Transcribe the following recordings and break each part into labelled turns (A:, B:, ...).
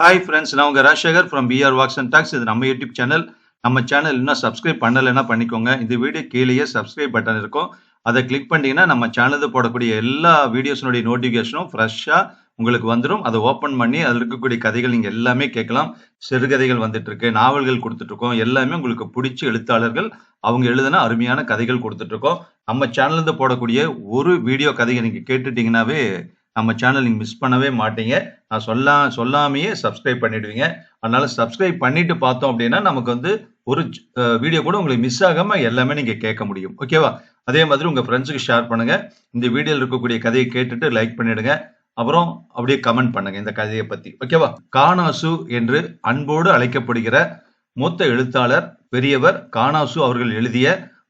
A: Hi friends நான் உங்கள் Rajasekar from P R walks and talks இது நம்ம யூடியூப் சேனல் நம்ம சேனல் இன்னும் சப்ஸ்கிரைப் பண்ணலைன்னா பண்ணிக்கோங்க. இந்த வீடியோ கீழேயே சப்ஸ்கிரைப் பட்டன் இருக்கும். அதை கிளிக் பண்ணிட்டீங்கன்னா நம்ம சேனலில் போடக்கூடிய எல்லா வீடியோஸினுடைய நோட்டிஃபிகேஷனும் ஃப்ரெஷ்ஷாக உங்களுக்கு வந்துடும் அதை ஓப்பன் பண்ணி அதில் இருக்கக்கூடிய கதைகள் நீங்கள் எல்லாமே கேட்கலாம். சிறுகதைகள் வந்துட்டுருக்கு நாவல்கள் கொடுத்துட்ருக்கோம் எல்லாமே உங்களுக்கு பிடிச்ச எழுத்தாளர்கள் அவங்க எழுதின அருமையான கதைகள் கொடுத்துட்ருக்கோம் நம்ம சேனலேருந்து போடக்கூடிய ஒரு வீடியோ கதையை நீங்கள் கேட்டுட்டிங்கனாவே நம்ம சேனல் நீங்கள் மிஸ் பண்ணவே மாட்டீங்க. நான் சொல்லா சொல்லாமையே சப்ஸ்கிரைப் பண்ணிடுவீங்க. அதனால சப்ஸ்கிரைப் பண்ணிட்டு பார்த்தோம் அப்படின்னா நமக்கு வந்து ஒரு வீடியோ கூட உங்களுக்கு மிஸ் ஆகாமல் எல்லாமே நீங்கள் கேட்க முடியும். ஓகேவா அதே மாதிரி உங்கள் ஃப்ரெண்ட்ஸுக்கு ஷேர் பண்ணுங்கள் இந்த வீடியோவில் இருக்கக்கூடிய கதையை கேட்டுட்டு லைக் பண்ணிடுங்க. அப்புறம் அப்படியே கமெண்ட் பண்ணுங்க இந்த கதையை பற்றி ஓகேவா கானாசு என்று அன்போடு அழைக்கப்படுகிற மூத்த எழுத்தாளர் பெரியவர் கானாசு அவர்கள் எழுதிய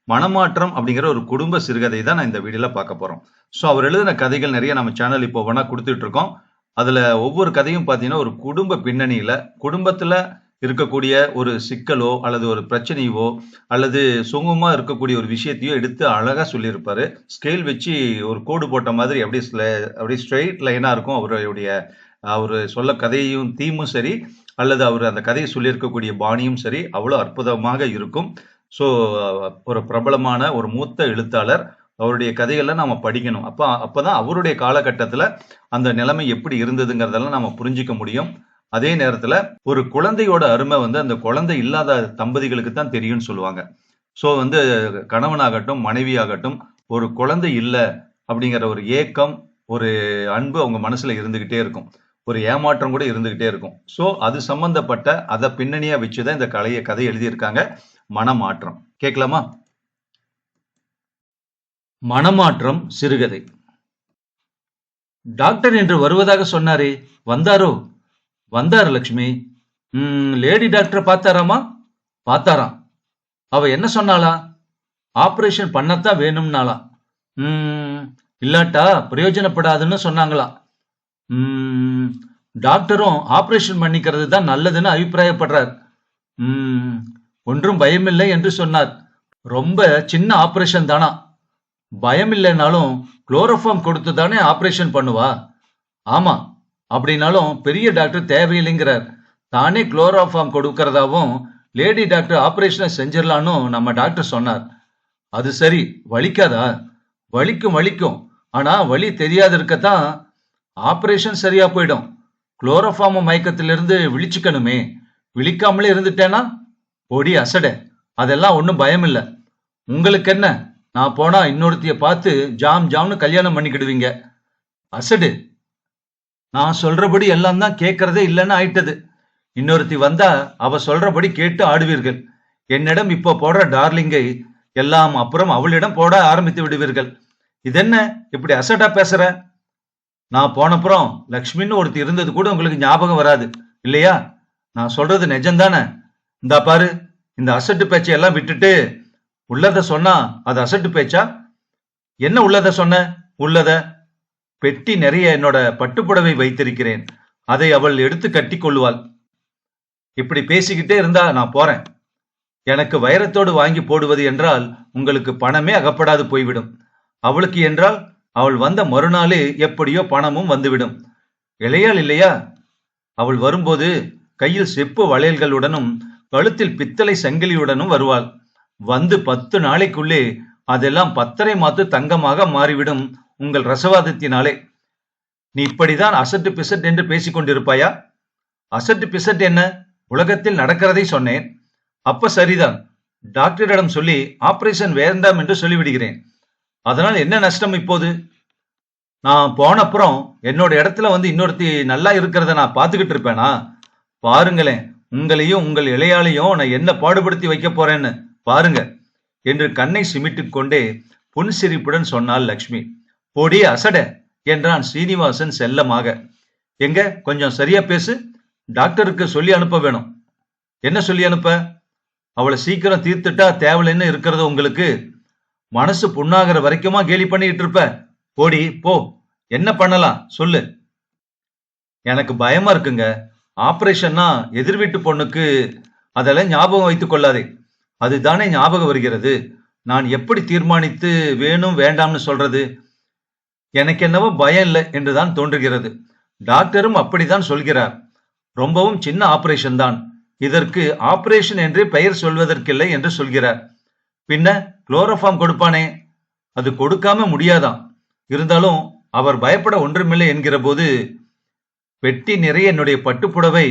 A: மனமாற்றம் அப்படிங்கிற ஒரு குடும்ப சிறுகதை தான் நான் இந்த வீடியோல பார்க்க போறோம். ஸோ அவர் எழுதின கதைகள் நிறைய நம்ம சேனல் இப்போ ஒன்றா கொடுத்துட்டு இருக்கோம். அதுல ஒவ்வொரு கதையும் பார்த்தீங்கன்னா ஒரு குடும்ப பின்னணியில குடும்பத்துல இருக்கக்கூடிய ஒரு சிக்கலோ அல்லது ஒரு பிரச்சனையோ அல்லது சுகமா இருக்கக்கூடிய ஒரு விஷயத்தையோ எடுத்து அழகா சொல்லியிருப்பாரு. ஸ்கேல் வச்சு ஒரு கோடு போட்ட மாதிரி அப்படியே ஸ்ல- அப்படியே ஸ்ட்ரெயிட் லைனா இருக்கும் அவருடைய அவர் சொல்ல கதையும் தீமும் சரி அல்லது அவர் அந்த கதையை சொல்லியிருக்கக்கூடிய பாணியும் சரி அவ்வளோ அற்புதமாக இருக்கும். ஸோ ஒரு பிரபலமான ஒரு மூத்த எழுத்தாளர் அவருடைய கதைகளை நாம் படிக்கணும். அப்போ அப்பதான் அவருடைய காலகட்டத்தில் அந்த நிலைமை எப்படி இருந்ததுங்கிறதெல்லாம் நம்ம புரிஞ்சிக்க முடியும். அதே நேரத்தில் ஒரு குழந்தையோட அருமை வந்து அந்த குழந்தை இல்லாத தம்பதிகளுக்கு தான் தெரியும்னு சொல்லுவாங்க. ஸோ வந்து கணவனாகட்டும் மனைவியாகட்டும் ஒரு குழந்தை இல்லை அப்படிங்கிற ஒரு ஏக்கம் ஒரு அன்பு அவங்க மனசுல இருந்துகிட்டே இருக்கும். ஒரு ஏமாற்றம் கூட இருந்துகிட்டே இருக்கும். ஸோ அது சம்பந்தப்பட்ட அதை பின்னணியாக வச்சு தான் இந்த கலையை கதை எழுதியிருக்காங்க. மனமாற்றம். கேட்கலாமா? மனமாற்றம் சிறுகதை. டாக்டர் என்று வருவதாக சொன்னாரே வந்தாரோ? வந்தாரு லக்ஷ்மி. Lady doctor பார்த்தாராமா? பார்த்தாராம். அவ என்ன சொன்னாளா? ஆபரேஷன் பண்ணத்தான் வேணும்னாளா? இல்லாட்டா பிரயோஜனப்படாதுன்னு சொன்னாங்களா? டாக்டரும் ஆபரேஷன் பண்ணிக்கிறது தான் நல்லதுன்னு அபிப்பிராயப்படுறார். ஒன்றும் பயமில்லை என்று சொன்னார். ரொம்ப சின்ன ஆபரேஷன் தானா? பயம் இல்லைனாலும் குளோரோஃபார்ம் கொடுத்து தானே ஆபரேஷன் பண்ணுவா? ஆமா அப்படின்னாலும் பெரிய டாக்டர் தேவையில்லைங்கிறார். தானே குளோரோஃபார்ம் கொடுக்கறதாவும் லேடி டாக்டர் ஆபரேஷனை செஞ்சிடலான்னு நம்ம டாக்டர் சொன்னார். அது சரி வலிக்காதா? வலிக்கும் வலிக்கும். ஆனா வலி தெரியாது இருக்கத்தான் ஆபரேஷன் சரியா போயிடும். குளோரோஃபார்ம் மயக்கத்திலிருந்து விழிச்சுக்கணுமே. விழிக்காமலே இருந்துட்டேனா? பொடி அசட. அதெல்லாம் ஒன்றும் பயம் இல்லை உங்களுக்கு என்ன நான் போனா இன்னொருத்திய பார்த்து ஜாம் ஜாம்னு கல்யாணம் பண்ணிக்கிடுவீங்க. அசடு. நான் சொல்றபடி எல்லாம் தான் கேட்கறதே இல்லைன்னு ஆயிட்டது. இன்னொருத்தி வந்தா அவ சொல்றபடி கேட்டு ஆடுவீர்கள். என்னிடம் இப்போ போடுற டார்லிங்கை எல்லாம் அப்புறம் அவளிடம் போட ஆரம்பித்து விடுவீர்கள். இதென்ன? இப்படி அசட்டா பேசுற? நான் போனப்புறம் லக்ஷ்மின்னு ஒருத்தி இருந்தது கூட உங்களுக்கு ஞாபகம் வராது. இல்லையா? நான் சொல்றது நிஜம்தானே? இந்தா பாரு இந்த அசட்டு பேச்சை எல்லாம் விட்டுட்டு உள்ளத சொன்னா அது அசட்டு பேச்சா? என்ன உள்ளத சொன்ன? உள்ளத. பெட்டி நிறைய என்னோட பட்டுப்புடவை வைத்திருக்கிறேன். அதை அவள் எடுத்து கட்டி கொள்ளுவாள். இப்படி பேசிக்கிட்டே இருந்தா நான் போறேன். எனக்கு வைரத்தோடு வாங்கி போடுவது என்றால் உங்களுக்கு பணமே அகப்படாது போய்விடும். அவளுக்கு என்றால் அவள் வந்த மறுநாளே எப்படியோ பணமும் வந்துவிடும். இளையாள் இல்லையா? அவள் வரும்போது கையில் செப்பு வளையல்களுடனும் கழுத்தில் பித்தளை சங்கிலியுடனும் வருவாள். வந்து பத்து நாளைக்குள்ளே அதெல்லாம் பத்தரை மாத்து தங்கமாக மாறிவிடும் உங்கள் ரசவாதத்தினாலே. நீ இப்படிதான் அசட்டு பிசட் என்று பேசிக் கொண்டிருப்பாயா? அசட்டு பிசட் என்ன? உலகத்தில் நடக்கிறதை சொன்னேன். அப்ப சரிதான். டாக்டரிடம் சொல்லி ஆபரேஷன் வேண்டாம் என்று சொல்லிவிடுகிறேன். அதனால் என்ன நஷ்டம் இப்போது? நான் போனப்புறம் என்னோட இடத்துல வந்து இன்னொருத்தி நல்லா இருக்கிறத நான் பார்த்துக்கிட்டு இருப்பேனா? பாருங்களேன். உங்களையும் உங்கள் இளையாளையும் நான் என்ன பாடுபடுத்தி வைக்க போறேன்னு பாருங்க என்று கண்ணை சிமிட்டுக் கொண்டே புன்சிரிப்புடன் சொன்னாள் லக்ஷ்மி. போடி அசட என்றான் சீனிவாசன் செல்லமாக. எங்க கொஞ்சம் சரியா பேசு. டாக்டருக்கு சொல்லி அனுப்ப வேணும். என்ன சொல்லி அனுப்ப? அவளை சீக்கிரம் தீர்த்துட்டா தேவலைன்னு இருக்கிறது உங்களுக்கு. மனசு புண்ணாகிற வரைக்குமா கேலி பண்ணிட்டு இருப்ப? போடி போ. என்ன பண்ணலாம்? சொல்லு. எனக்கு பயமா இருக்குங்க. ஆப்ரேஷன்னா எதிர் வீட்டு பொண்ணுக்கு அதெல்லாம் ஞாபகம் வைத்துக் கொள்ளாதே. அதுதானே ஞாபகம் வருகிறது. நான் எப்படி தீர்மானித்து வேணும் வேண்டாம்னு சொல்றது? எனக்கு என்னவோ பயம் இல்லை என்றுதான் தோன்றுகிறது. டாக்டரும் அப்படித்தான் சொல்கிறார். ரொம்பவும் சின்ன ஆபரேஷன் தான். இதற்கு ஆபரேஷன் என்று பெயர் சொல்வதற்கில்லை என்று சொல்கிறார். பின்ன குளோரோஃபார்ம் கொடுப்பானே? அது கொடுக்காம முடியாதாம் இருந்தாலும் அவர் பயப்பட ஒன்றுமில்லை என்கிற போது பெட்டி நிறைய என்னுடைய பட்டுப்புடவை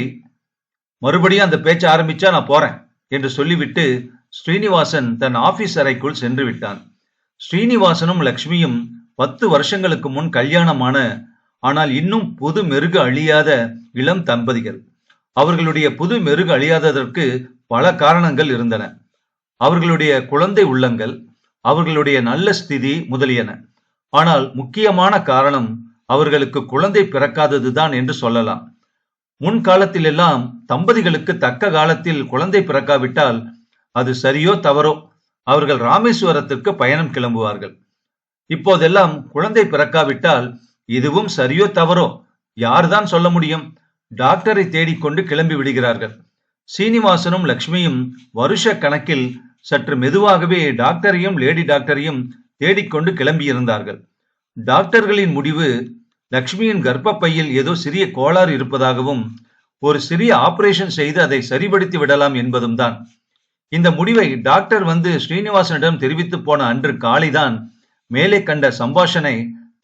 A: மறுபடியும் அந்த பேச்ச ஆரம்பிச்சா நான் போறேன் என்று சொல்லிவிட்டு ஸ்ரீனிவாசன் தன் ஆபீஸ் அறைக்குள் சென்று விட்டான். ஸ்ரீனிவாசனும் லக்ஷ்மியும் பத்து வருஷங்களுக்கு முன் கல்யாணமான ஆனால் இன்னும் புது மெருகு அழியாத இளம் தம்பதிகள். அவர்களுடைய புது மெருகு அழியாததற்கு பல காரணங்கள் இருந்தன. அவர்களுடைய குழந்தை உள்ளங்கள் அவர்களுடைய நல்ல ஸ்திதி முதலியன. ஆனால் முக்கியமான காரணம் அவர்களுக்கு குழந்தை பிறக்காததுதான் என்று சொல்லலாம். முன்காலத்திலெல்லாம் தம்பதிகளுக்கு தக்க காலத்தில் குழந்தை பிறக்காவிட்டால் அது சரியோ தவறோ? அவர்கள் ராமேஸ்வரத்திற்கு பயணம் கிளம்புவார்கள். இப்போதெல்லாம் குழந்தை பிறக்காவிட்டால் இதுவும் சரியோ தவறோ? யார்தான் சொல்ல முடியும்? டாக்டரை தேடிக்கொண்டு கிளம்பி விடுகிறார்கள். சீனிவாசனும் லக்ஷ்மியும் வருஷ கணக்கில் சற்று மெதுவாகவே டாக்டரையும் லேடி டாக்டரையும் தேடிக்கொண்டு கிளம்பியிருந்தார்கள். டாக்டர்களின் முடிவு லக்ஷ்மியின் கர்ப்பப்பையில் ஏதோ சிறிய கோளாறு இருப்பதாகவும் ஒரு சிறிய ஆபரேஷன் செய்து அதை சரிபடுத்தி விடலாம் என்பதும் தான். இந்த முடிவை டாக்டர் வந்து ஸ்ரீனிவாசனிடம் தெரிவித்து போன அன்று காலைதான் மேலே கண்ட சம்பாஷணை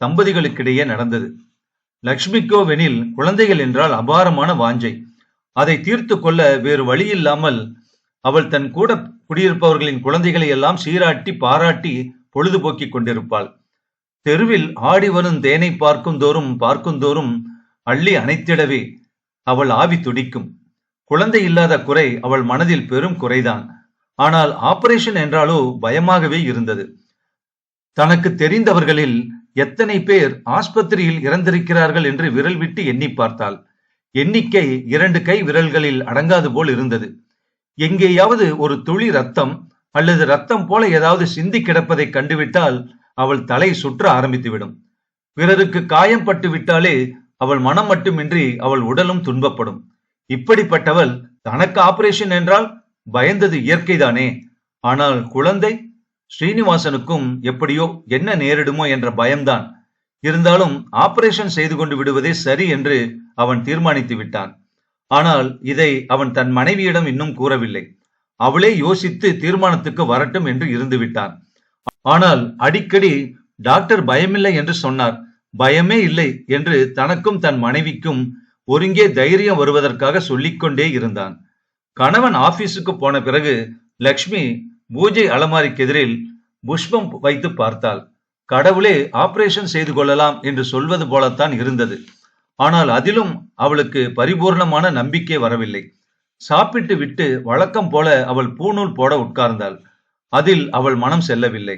A: தம்பதிகளுக்கிடையே நடந்தது. லக்ஷ்மிக்கோவெனில் குழந்தைகள் என்றால் அபாரமான வாஞ்சை. அதை தீர்த்து கொள்ள வேறு வழியில்லாமல் அவள் தன் கூட குடியிருப்பவர்களின் குழந்தைகளை எல்லாம் சீராட்டி பாராட்டி பொழுதுபோக்கிக் கொண்டிருப்பாள். தெருவில் ஆடி வரும் தேனை பார்க்கும் தோறும் பார்க்கும் தோறும் அள்ளி அணைத்திடவே அவள் ஆவி துடிக்கும். குழந்தை இல்லாத குறை அவள் மனதில் பெரும் குறைதான். ஆனால் ஆபரேஷன் என்றாலோ பயமாகவே இருந்தது. தனக்கு தெரிந்தவர்களில் எத்தனை பேர் ஆஸ்பத்திரியில் இறந்திருக்கிறார்கள் என்று விரல் விட்டு எண்ணி பார்த்தாள். எண்ணிக்கை இரண்டு கை விரல்களில் அடங்காது போல் இருந்தது. எங்கேயாவது ஒரு துளி ரத்தம் அல்லது ரத்தம் போல ஏதாவது சிந்தி கிடப்பதை கண்டுவிட்டால் அவள் தலை சுற்ற ஆரம்பித்துவிடும். பிறருக்கு காயம் பட்டு விட்டாலே அவள் மனம் மட்டுமின்றி அவள் உடலும் துன்பப்படும். இப்படிப்பட்டவள் தனக்கு ஆபரேஷன் என்றால் பயந்தது இயற்கைதானே. ஆனால் குழந்தை ஸ்ரீனிவாசனுக்கும் எப்படியோ என்ன நேரிடுமோ என்ற பயம்தான். இருந்தாலும் ஆபரேஷன் செய்து கொண்டு விடுவதே சரி என்று அவன் தீர்மானித்து விட்டான். ஆனால் இதை அவன் தன் மனைவியிடம் இன்னும் கூறவில்லை. அவளே யோசித்து தீர்மானத்துக்கு வரட்டும் என்று இருந்து விட்டான் ஆனால் அடிக்கடி டாக்டர் பயமில்லை என்று சொன்னார். பயமே இல்லை என்று தனக்கும் தன் மனைவிக்கும் ஒருங்கே தைரியம் வருவதற்காக சொல்லிக்கொண்டே இருந்தான். கணவன் ஆபீஸுக்கு போன பிறகு லக்ஷ்மி பூஜை அலமாரிக்கு எதிரில் புஷ்பம் வைத்து பார்த்தாள். கடவுளே ஆபரேஷன் செய்து கொள்ளலாம் என்று சொல்வது போலத்தான் இருந்தது. ஆனால் அதிலும் அவளுக்கு பரிபூர்ணமான நம்பிக்கை வரவில்லை. சாப்பிட்டு விட்டு வழக்கம் போல அவள் பூநூல் போட உட்கார்ந்தாள். அதில் அவள் மனம் செல்லவில்லை.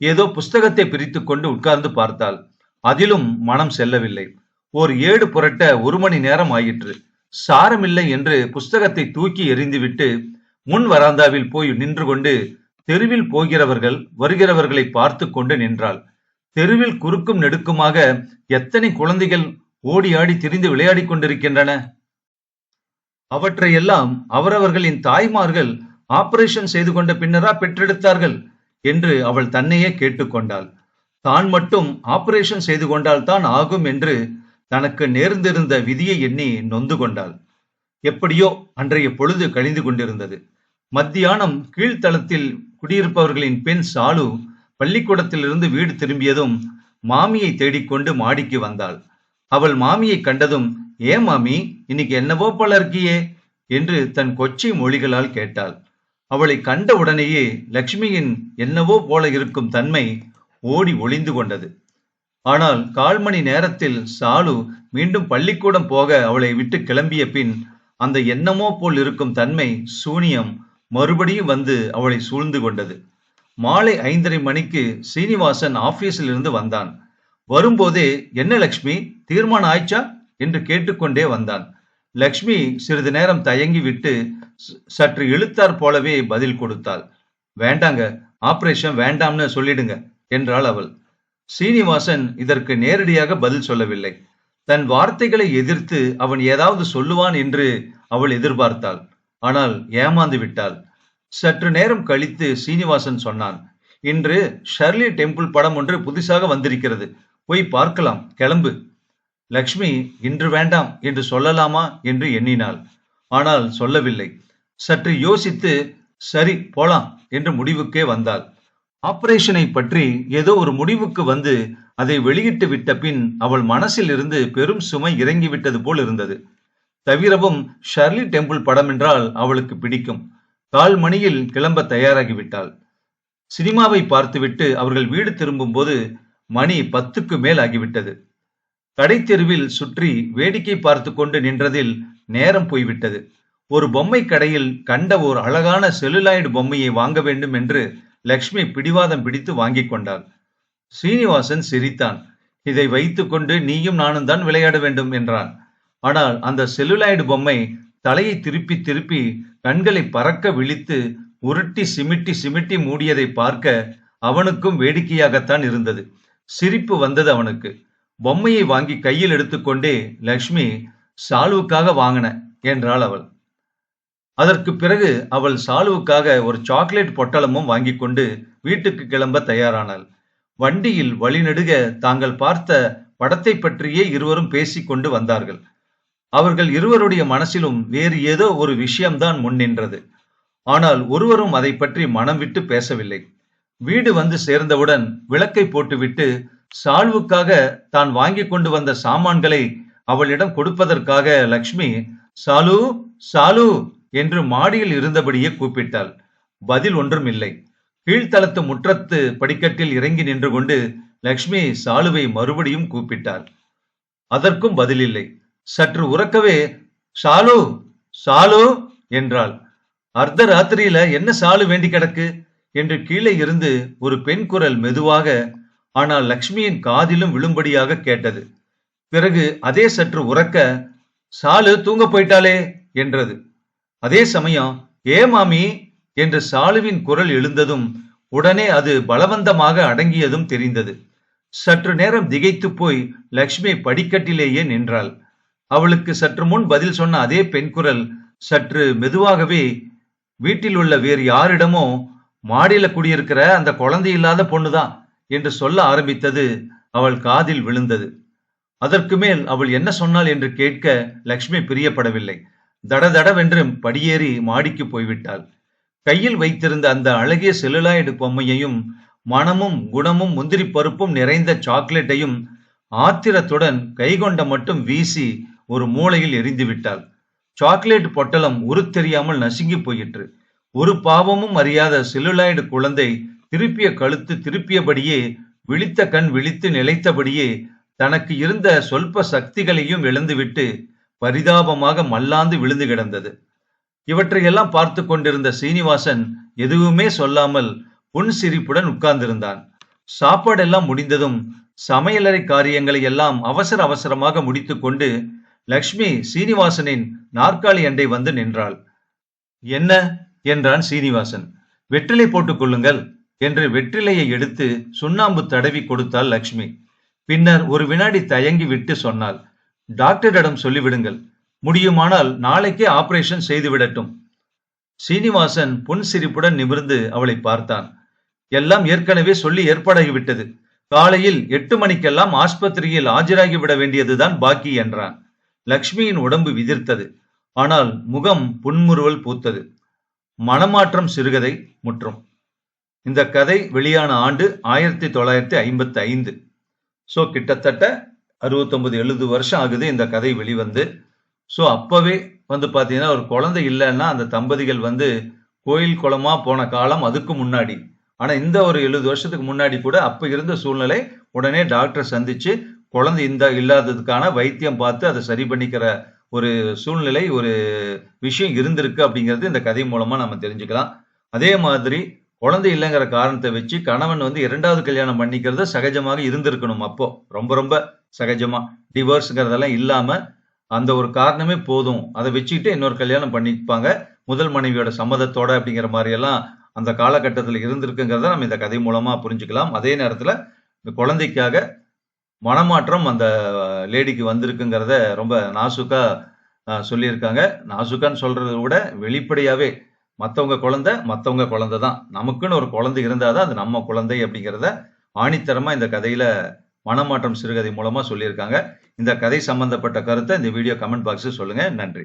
A: ஏதோ புஸ்தகத்தை பிரித்து கொண்டு உட்கார்ந்து பார்த்தாள். அதிலும் மனம் செல்லவில்லை. ஓர் ஏடு புரட்ட ஒரு மணி நேரம் ஆயிற்று. சாரமில்லை என்று புஸ்தகத்தை தூக்கி எறிந்துவிட்டு முன் வராந்தாவில் போய் நின்று கொண்டு தெருவில் போகிறவர்கள் வருகிறவர்களை பார்த்து கொண்டு நின்றாள். தெருவில் குறுக்கும் நெடுக்குமாக எத்தனை குழந்தைகள் ஓடி ஆடி திரிந்து விளையாடிக் கொண்டிருக்கின்றன? அவற்றையெல்லாம் அவரவர்களின் தாய்மார்கள் ஆபரேஷன் செய்து கொண்ட பின்னரா பெற்றெடுத்தார்கள் என்று அவள் தன்னையே கேட்டுக்கொண்டாள். தான் மட்டும் ஆபரேஷன் செய்து கொண்டால் தான் ஆகும் என்று தனக்கு நேர்ந்திருந்த விதியை எண்ணி நொந்து கொண்டாள். எப்படியோ அன்றைய பொழுது கழிந்து கொண்டிருந்தது. மத்தியானம் கீழ்த்தளத்தில் குடியிருப்பவர்களின் பெண் சாலு பள்ளிக்கூடத்திலிருந்து வீடு திரும்பியதும் மாமியை தேடிக்கொண்டு மாடிக்கு வந்தாள். அவள் மாமியை கண்டதும் ஏன் மாமி இன்னைக்கு என்னவோ போல இருக்கியே? என்று தன் கொச்சை மொழிகளால் கேட்டாள். அவளை கண்ட உடனேயே லக்ஷ்மியின் என்னவோ போல இருக்கும் தன்மை ஓடி ஒளிந்து கொண்டது. ஆனால் கால் மணி நேரத்தில் சாலு மீண்டும் பள்ளிக்கூடம் போக அவளை விட்டு கிளம்பிய பின் அந்த எண்ணமோ போல் இருக்கும் தன்மை சூனியம் மறுபடியும் வந்து அவளை சூழ்ந்து கொண்டது. மாலை ஐந்தரை மணிக்கு சீனிவாசன் ஆபீஸில் இருந்து வந்தான். வரும்போதே என்ன லக்ஷ்மி தீர்மானம் ஆயிச்சா? என்று கேட்டுக்கொண்டே வந்தான். லக்ஷ்மி சிறிது நேரம் தயங்கி விட்டு சற்று இழுத்தார் போலவே பதில் கொடுத்தாள். வேண்டாங்க ஆபரேஷன் வேண்டாம்னு சொல்லிடுங்க என்றாள் அவள். சீனிவாசன் இதற்கு நேரடியாக பதில் சொல்லவில்லை. தன் வார்த்தைகளை எதிர்த்து அவன் ஏதாவது சொல்லுவான் என்று அவள் எதிர்பார்த்தாள். ஆனால் ஏமாந்து விட்டாள். சற்று நேரம் கழித்து சீனிவாசன் சொன்னான் இன்று ஷர்லி டெம்பிள் படம் ஒன்று புதுசாக வந்திருக்கிறது. போய் பார்க்கலாம். கிளம்பு. லக்ஷ்மி இன்று வேண்டாம் என்று சொல்லலாமா என்று எண்ணினாள். ஆனால் சொல்லவில்லை. சற்று யோசித்து சரி போலாம் என்று முடிவுக்கே வந்தாள். ஆபரேஷனை பற்றி ஏதோ ஒரு முடிவுக்கு வந்து அதை வெளியிட்டு விட்ட பின் அவள் மனசில் இருந்து பெரும் சுமை இறங்கிவிட்டது போல் இருந்தது. தவிரவும் ஷர்லி டெம்பிள் படம் என்றால் அவளுக்கு பிடிக்கும். கால் மணியில் கிளம்ப தயாராகிவிட்டாள். சினிமாவை பார்த்துவிட்டு அவர்கள் வீடு திரும்பும்போது மணி பத்துக்கு மேல் ஆகிவிட்டது. கடைத்தெருவில் சுற்றி வேடிக்கை பார்த்து கொண்டு நின்றதில் நேரம் போய்விட்டது. ஒரு பொம்மை கடையில் கண்ட ஓர் அழகான செல்லுலாய்டு பொம்மையை வாங்க வேண்டும் என்று லக்ஷ்மி பிடிவாதம் பிடித்து வாங்கிக் கொண்டாள். சீனிவாசன் சிரித்தான். இதை வைத்துக்கொண்டு நீயும் நானும் தான் விளையாட வேண்டும் என்றான். ஆனால் அந்த செல்லுலாய்டு பொம்மை தலையை திருப்பி திருப்பி கண்களை பறக்க விழித்து உருட்டி சிமிட்டி சிமிட்டி மூடியதை பார்க்க அவனுக்கும் வேடிக்கையாகத்தான் இருந்தது. சிரிப்பு வந்தது அவனுக்கு. பொம்மையை வாங்கி கையில் எடுத்துக்கொண்டே லக்ஷ்மி சாலுவுக்காக வாங்கின என்றாள் அவள். அதற்கு பிறகு அவள் சாலுவுக்காக ஒரு சாக்லேட் பொட்டலமும் வாங்கி கொண்டு வீட்டுக்கு கிளம்ப தயாரானாள். வண்டியில் வழிநெடுக தாங்கள் பார்த்த படத்தை பற்றியே இருவரும் பேசிக்கொண்டு வந்தார்கள். அவர்கள் இருவருடைய மனசிலும் வேறு ஏதோ ஒரு விஷயம்தான் முன்னின்றது ஆனால் ஒருவரும் அதை பற்றி மனம் விட்டு பேசவில்லை. வீடு வந்து சேர்ந்தவுடன் விளக்கை போட்டுவிட்டு சால்வுக்காக தான் வாங்கி கொண்டு வந்த சாமான்களை அவளிடம் கொடுப்பதற்காக லக்ஷ்மி சாலு சாலு என்று மாடியில் இருந்தபடியே கூப்பிட்டாள். பதில் ஒன்றும் இல்லை. கீழ்த்தளத்து முற்றத்து படிக்கட்டில் இறங்கி நின்று கொண்டு லக்ஷ்மி சாலுவை மறுபடியும் கூப்பிட்டாள். அதற்கும் பதில் இல்லை. சற்று உறக்கவே சாலு சாலு என்றாள். அர்த்த ராத்திரியில என்ன சாலு வேண்டி கிடக்கு? என்று கீழே இருந்து ஒரு பெண் குரல் மெதுவாக ஆனால் லக்ஷ்மியின் காதிலும் விழும்படியாக கேட்டது. பிறகு அதே சற்று உறக்க சாலு தூங்க போயிட்டாளே என்றது. அதே சமயம் ஏ மாமி என்று சாலுவின் குரல் எழுந்ததும் உடனே அது பலவந்தமாக அடங்கியதும் தெரிந்தது. சற்று நேரம் திகைத்து போய் லக்ஷ்மி படிக்கட்டிலேயே நின்றாள். அவளுக்கு சற்று முன் பதில் சொன்ன அதே பெண் குரல் சற்று மெதுவாகவே வீட்டில் உள்ள வேறு யாரிடமோ மாடியில குடியிருக்கிற அந்த குழந்தை இல்லாத பொண்ணுதான். என்று சொல்ல ஆரம்பித்தது அவள் காதில் விழுந்தது. அதற்கு மேல் அவள் என்ன சொன்னாள் என்று கேட்க லக்ஷ்மி பிரியப்படவில்லை. தடதடவென்று படியேறி மாடிக்கு போய்விட்டாள். கையில் வைத்திருந்த அந்த அழகிய செல்லுலாய்டு பொம்மையையும் மனமும் குணமும் முந்திரி பருப்பும் நிறைந்த சாக்லேட்டையும் ஆத்திரத்துடன் கைகொண்ட மட்டும் வீசி ஒரு மூலையில் எரிந்து விட்டாள் சாக்லேட் பொட்டலம் உருத்தெரியாமல் நசுங்கி போயிற்று. ஒரு பாவமும் அறியாத செல்லுலாய்டு குழந்தை திருப்பிய கழுத்து திருப்பியபடியே விழித்த கண் விழித்து நிலைத்தபடியே தனக்கு இருந்த சொல்ப சக்திகளையும் இழந்துவிட்டு பரிதாபமாக மல்லாந்து விழுந்து கிடந்தது. இவற்றையெல்லாம் பார்த்து கொண்டிருந்த சீனிவாசன் எதுவுமே சொல்லாமல் புன்சிரிப்புடன் உட்கார்ந்திருந்தான். சாப்பாடெல்லாம் முடிந்ததும் சமையலறை காரியங்களை எல்லாம் அவசர அவசரமாக முடித்துக்கொண்டு லக்ஷ்மி சீனிவாசனின் நாற்காலி அண்டை வந்து நின்றாள். என்ன? என்றான் சீனிவாசன். வெற்றிலை போட்டுக் கொள்ளுங்கள். என்று வெற்றிலையை எடுத்து சுண்ணாம்பு தடவி கொடுத்தாள் லக்ஷ்மி. பின்னர் ஒரு வினாடி தயங்கி விட்டு சொன்னாள் டாக்டரிடம் சொல்லிவிடுங்கள். முடியுமானால் நாளைக்கே ஆபரேஷன் செய்து விடட்டும் சீனிவாசன் புன்சிரிப்புடன் நிமிர்ந்து அவளை பார்த்தான். எல்லாம் ஏற்கனவே சொல்லி ஏற்பாடாகிவிட்டது. காலையில் எட்டு மணிக்கெல்லாம் ஆஸ்பத்திரியில் ஆஜராகி விட வேண்டியதுதான் பாக்கி என்றான். லக்ஷ்மியின் உடம்பு விதிர்த்தது. ஆனால் முகம் புன்முறுவல் பூத்தது. மனமாற்றம் சிறுகதை முற்றும். இந்த கதை வெளியான ஆண்டு ஆயிரத்தி தொள்ளாயிரத்தி ஐம்பத்தி ஐந்து ஸோ கிட்டத்தட்ட அறுபத்தொம்பது எழுபது வருஷம் ஆகுது இந்த கதை வெளிவந்து. ஸோ அப்போவே வந்து பார்த்தீங்கன்னா ஒரு குழந்தை இல்லைன்னா அந்த தம்பதிகள் வந்து கோயில் குளமா போன காலம் அதுக்கு முன்னாடி. ஆனால் இந்த ஒரு எழுபது வருஷத்துக்கு முன்னாடி கூட அப்போ இருந்த சூழ்நிலை உடனே டாக்டர் சந்திச்சு குழந்தை இந்த இல்லாததுக்கான வைத்தியம் பார்த்து அதை சரி பண்ணிக்கிற ஒரு சூழ்நிலை ஒரு விஷயம் இருந்திருக்கு அப்படிங்கிறது இந்த கதை மூலமாக நம்ம தெரிஞ்சுக்கலாம். அதே மாதிரி குழந்தை இல்லைங்கிற காரணத்தை வச்சு கணவன் வந்து இரண்டாவது கல்யாணம் பண்ணிக்கிறது சகஜமாக இருந்திருக்கணும் அப்போ. ரொம்ப ரொம்ப சகஜமா. டிவோர்ஸ்ங்கிறதெல்லாம் இல்லாம அந்த ஒரு காரணமே போதும். அதை வச்சுக்கிட்டு இன்னொரு கல்யாணம் பண்ணிப்பாங்க. முதல் மனைவியோட சம்மதத்தோட அப்படிங்கிற மாதிரி எல்லாம் அந்த காலகட்டத்தில் இருந்திருக்குங்கிறத நம்ம இந்த கதை மூலமா புரிஞ்சுக்கலாம். அதே நேரத்தில் இந்த குழந்தைக்காக மனமாற்றம் அந்த லேடிக்கு வந்திருக்குங்கிறத ரொம்ப நாசுக்கா சொல்லியிருக்காங்க. நாசுக்கான்னு சொல்றதை விட வெளிப்படையாவே மற்றவங்க குழந்தை மற்றவங்க குழந்தை தான் நமக்குன்னு ஒரு குழந்தை இருந்தால் தான் அது நம்ம குழந்தை அப்படிங்கிறத ஆணித்தரமாக இந்த கதையில் மனமாற்றம் சிறுகதை மூலமாக சொல்லியிருக்காங்க. இந்த கதை சம்பந்தப்பட்ட கருத்தை இந்த வீடியோ கமெண்ட் பாக்ஸில் சொல்லுங்கள் நன்றி.